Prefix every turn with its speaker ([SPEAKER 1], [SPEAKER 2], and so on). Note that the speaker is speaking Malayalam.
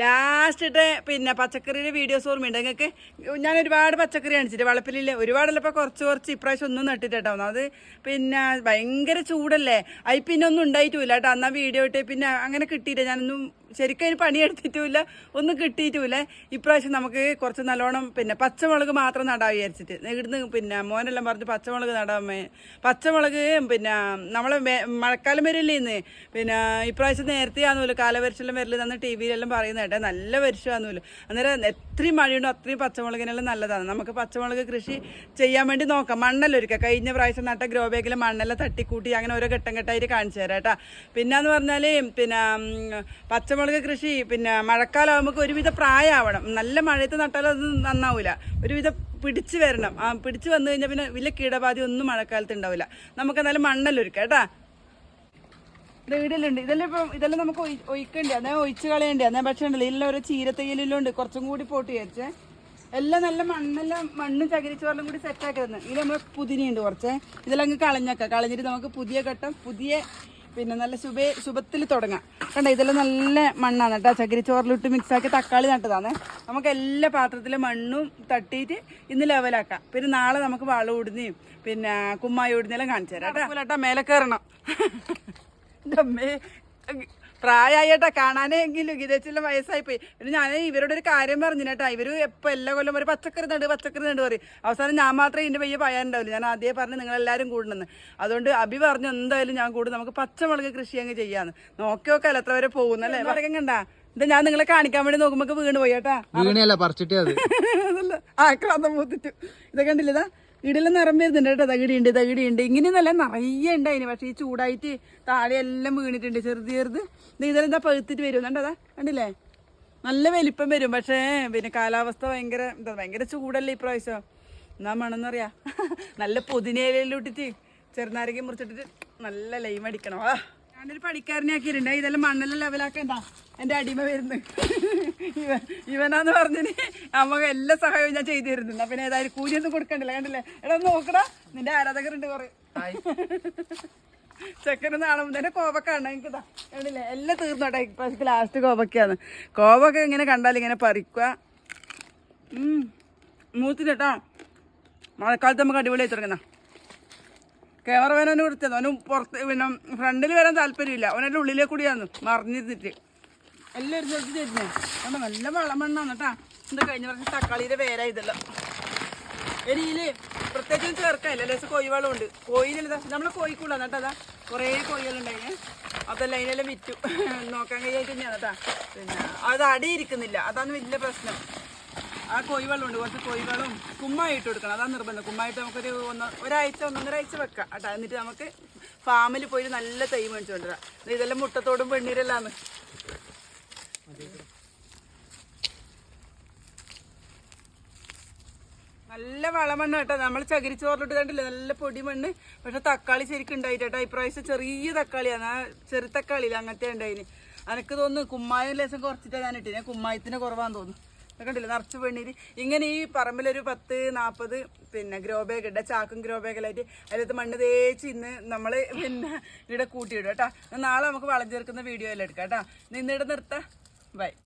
[SPEAKER 1] ലാസ്റ്റിട്ട് പിന്നെ പച്ചക്കറിയുടെ വീഡിയോസ് ഓർമ്മയുണ്ട്. നിങ്ങൾക്ക് ഞാൻ ഒരുപാട് പച്ചക്കറി കാണിച്ചിട്ട് വളപ്പിലില്ല? ഒരുപാടല്ല ഇപ്പോൾ കുറച്ച് കുറച്ച് ഇപ്രാവശ്യം ഒന്നും നട്ടിട്ടോ അത് പിന്നെ ഭയങ്കര ചൂടല്ലേ? അതിൽ പിന്നെ ഒന്നും ഉണ്ടായിട്ടില്ല കേട്ടോ അന്നാ വീഡിയോ ഇട്ട് പിന്നെ അങ്ങനെ കിട്ടിയില്ല. ഞാനൊന്നും ശരിക്കും അതിന് പണിയെടുത്തിട്ടുമില്ല ഒന്നും കിട്ടിയിട്ടുമില്ല. ഇപ്രാവശ്യം നമുക്ക് കുറച്ച് നല്ലോണം പിന്നെ പച്ചമുളക് മാത്രം നടാൻ വിചാരിച്ചിട്ട്. ഇവിടുന്ന് പിന്നെ മോനെല്ലാം പറഞ്ഞ് പച്ചമുളക് നടാൻ പച്ചമുളക് പിന്നെ നമ്മളെ മഴക്കാലം വരില്ലേ ഇന്ന് പിന്നെ ഇപ്രാവശ്യം നേരത്തെ ആണെന്നല്ലോ കാലവരിശെല്ലാം വരില്ല തന്ന് ടി വിയിലെല്ലാം പറയുന്ന കേട്ടെ നല്ല വരിശമാണെന്നല്ലോ അന്നേരം എത്രയും മഴയുണ്ടോ അത്രയും പച്ചമുളകിനെല്ലാം നല്ലതാണ്. നമുക്ക് പച്ചമുളക് കൃഷി ചെയ്യാൻ വേണ്ടി നോക്കാം. മണ്ണെല്ലാം ഒരുക്കുക കഴിഞ്ഞ പ്രാവശ്യം നട്ട ഗ്രോ ബാഗിൽ മണ്ണെല്ലാം തട്ടിക്കൂട്ടി അങ്ങനെ ഓരോ ഘട്ടം ഘട്ടമായിട്ട് കാണിച്ചു തരാം കേട്ടാ. പിന്നെന്ന് പറഞ്ഞാൽ പിന്നെ ഉം, പച്ചമുളക് കൃഷി പിന്നെ മഴക്കാലം ആകുമ്പോൾ ഒരുവിധ പ്രായമാവണം നല്ല മഴയത്ത് നട്ടാലും അത് നന്നാവില്ല ഒരുവിധ പിടിച്ച് വരണം. ആ പിടിച്ച് വന്നു കഴിഞ്ഞാൽ പിന്നെ വലിയ കീടബാധ ഒന്നും മഴക്കാലത്ത് ഉണ്ടാവില്ല നമുക്ക് എന്നാലും മണ്ണെല്ലാം ഒരുക്കാം കേട്ടാ? ഇതെല്ലാം വീടിലുണ്ട്. ഇതെല്ലാം ഇപ്പം ഇതെല്ലാം നമുക്ക് ഒഴി- ഒഴിക്കണ്ടേ? അന്നേ ഒഴിച്ച് കളയണ്ടേ? അന്നേ പക്ഷേ ഉണ്ടല്ലോ. ഇല്ല ഓരോ ചീരത്തയ്യലിലുണ്ട് കുറച്ചും കൂടി പോട്ട് വിചാരിച്ചേ. എല്ലാം നല്ല മണ്ണെല്ലാം മണ്ണ് ചകിരിച്ച് വെള്ളം കൂടി സെറ്റാക്കി തന്നെ. ഇതിൽ നമ്മൾ പുതിനയുണ്ട് കുറച്ച്. ഇതെല്ലാം അങ്ങ് കളഞ്ഞേക്കാം. കളഞ്ഞിട്ട് നമുക്ക് പുതിയ ഘട്ടം പുതിയ പിന്നെ നല്ല ശുഭ ശുഭത്തിൽ തുടങ്ങാം. കണ്ട ഇതെല്ലാം നല്ല മണ്ണാണ് കേട്ടോ. ചകിരിച്ചോറിലിട്ട് മിക്സാക്കി തക്കാളി നട്ടതാണ്. നമുക്ക് എല്ലാ പാത്രത്തിലും മണ്ണും തട്ടിയിട്ട് ഇന്ന് ലെവലാക്കാം പിന്നെ നാളെ നമുക്ക് വളം ഇടുന്നേയും പിന്നെ കുമ്മായി ഇടുന്നെല്ലാം കാണിച്ചു തരാം കേട്ടോ. കേട്ടോ മേലെ കയറണം പ്രായമായിട്ടാ കാണാനെങ്കിലും ഗീതച്ചില്ല വയസ്സായി പോയി പിന്നെ ഞാൻ ഇവരോട് ഒരു കാര്യം പറഞ്ഞു കേട്ടാ ഇവർ എപ്പോ എല്ലാ കൊല്ലം ഒരു പച്ചക്കറി നട് പച്ചക്കറി നട് പറയും. അവസാനം ഞാൻ മാത്രമേ ഇതിന്റെ പയ്യെ പറയാനുണ്ടാവില്ല ഞാൻ ആദ്യമേ പറഞ്ഞു നിങ്ങൾ എല്ലാവരും കൂടുന്നെന്ന് അതുകൊണ്ട് അഭി പറഞ്ഞു എന്തായാലും ഞാൻ കൂടും നമുക്ക് പച്ചമുളക് കൃഷി അങ്ങ് ചെയ്യാന്ന്. നോക്കി നോക്കാല്ലോ എത്ര വരെ പോകുന്നല്ലേ? പറയാൻ കണ്ട ഇത് ഞാൻ നിങ്ങളെ കാണിക്കാൻ വേണ്ടി നോക്കുമ്പോ വീണ് പോയി കേട്ടാ.
[SPEAKER 2] വീണല്ല പറിച്ചിട്ടേ അത്.
[SPEAKER 1] അതല്ല ആക്രാന്തം മൂത്തിട്ടു. ഇതൊക്കെ കണ്ടില്ല ഇടിയെല്ലാം നിറം വരുന്നുണ്ട് കേട്ടോ. തകിടിയുണ്ട് തകിടിയുണ്ട് ഇങ്ങനെയൊന്നല്ല നിറയെ ഉണ്ടായിന്. പക്ഷേ ഈ ചൂടായിട്ട് താഴെ എല്ലാം വീണിട്ടുണ്ട്. ചെറുത് ചെറുത്. ഇത് ഇതെല്ലാം എന്താ പഴുത്തിട്ട് വരും. കണ്ടതാ കണ്ടില്ലേ? നല്ല വലിപ്പം വരും. പക്ഷേ പിന്നെ കാലാവസ്ഥ ഭയങ്കര എന്താ ഭയങ്കര ചൂടല്ലേ ഇപ്രാവശ്യം എന്നാ മണമെന്നറിയാം നല്ല പുതിനയിലിട്ടിട്ട് ചെറുനാരങ്ങ മുറിച്ചിട്ടിട്ട് നല്ല ലൈം അടിക്കണം ആ ഞാനൊരു പണിക്കാരനെ ആക്കിയിട്ടുണ്ട്. ഇതെല്ലാം മണ്ണെല്ലാം ലെവലാക്കണ്ട. എന്റെ അടിമ വരുന്നു. ഇവ ഇവനാന്ന് പറഞ്ഞിന് നമുക്ക് എല്ലാ സഹായവും ഞാൻ ചെയ്തു തരുന്നു പിന്നെ ഏതായാലും കൂലിയൊന്നും കൊടുക്കണ്ടല്ലോ കണ്ടില്ലേ? എടാ നോക്കടാ. നിന്റെ ആരാധകരുണ്ട് കുറെ. ചെക്കന് നാളെ തന്നെ കോവക്കാണ് എനിക്കിതാ കണ്ടില്ലേ? എല്ലാം തീർന്നോട്ടെ. ഇപ്പൊ ലാസ്റ്റ് കോവക്കാണ് കോവക്ക ഇങ്ങനെ കണ്ടാൽ ഇങ്ങനെ പറിക്കുക. മൂത്തിട്ടോ മഴക്കാലത്ത് നമുക്ക് അടിപൊളിയായി തുടങ്ങുന്ന ക്യാമറമാനെ കൊടുത്തത് അവന് പുറത്ത് പിന്നെ ഫ്രണ്ടിൽ വരാൻ താല്പര്യമില്ല. അവനെല്ലാം ഉള്ളിലേക്ക് കൂടിയാന്ന് മറിഞ്ഞിരുന്നിട്ട്. എല്ലാം ഒരു സ്ഥലത്ത് തരുന്നേ. അതുകൊണ്ട് നല്ല വെള്ളം മണ്ണാണ് കേട്ടാ എന്താ കഴിഞ്ഞ പ്രാവശ്യം തക്കാളിയുടെ വേര ഇതല്ല. എരിയിൽ പ്രത്യേകിച്ച് ചേർക്കാനില്ല. കോഴി വെള്ളം ഉണ്ട്. കോയിലിതാ നമ്മളെ കോഴിക്കുള്ളതാണ് കേട്ടോ അതാ കുറേ കോഴികളുണ്ടായിന് അതെല്ലാം അതിനെല്ലാം വിറ്റു. നോക്കാൻ കഴിയായിട്ട് തന്നെയാണ് കേട്ടാ പിന്നെ അത് അടിയിരിക്കുന്നില്ല അതാണ് വലിയ പ്രശ്നം. ആ കോഴി വെള്ളമുണ്ട് കുറച്ച് കോഴി വെള്ളം കുമ്മായിട്ട് കൊടുക്കണം. അതാണ് നിർബന്ധം. കുമ്മായിട്ട് നമുക്കൊരു ഒന്ന് ഒരാഴ്ച ഒന്നൊന്നര ആഴ്ച വെക്കാം. കേട്ടോ എന്നിട്ട് നമുക്ക് ഫാമിൽ പോയി നല്ല തൈ മേടിച്ചു കൊണ്ടുവരാം. ഇത് ഇതെല്ലാം മുട്ടത്തോടും പെണ്ണീരെല്ലാന്ന് നല്ല വളമണ്ണ കേട്ടോ. നമ്മൾ ചകിരിച്ചോറിലിട്ട് കണ്ടില്ലേ? നല്ല പൊടി മണ്ണ്. പക്ഷെ തക്കാളി ശരിക്കും ഉണ്ടായിട്ട് കേട്ടോ. ഇപ്രാവശ്യം ചെറിയ തക്കാളിയാണ്. ആ ചെറു തക്കാളിയില്ല അങ്ങനത്തെ ഉണ്ടായിന്. എനിക്ക് തോന്നുന്നു കുമ്മായം ലേശം കുറച്ചിട്ടാണ് ഞാൻ ഇട്ടിന്. കുമ്മായത്തിന് കുറവാന്ന് തോന്നുന്നു. കണ്ടില്ലേ നിറച്ച് വെണ്ണീര്. ഇങ്ങനെ ഈ പറമ്പിലൊരു പത്ത് നാൽപ്പത് പിന്നെ ഗ്രോ ബാഗ് ഇട്ട ചാക്കും ഗ്രോ ബാഗിലായിട്ട് അതിലത്ത് മണ്ണ് തേച്ച് ഇന്ന് നമ്മൾ പിന്നെ ഇവിടെ കൂട്ടിയിടും കേട്ടോ. നാളെ നമുക്ക് വളം വീഡിയോ എല്ലാം എടുക്കാം കേട്ടോ. നിന്നിടെ നിർത്താം. ബൈ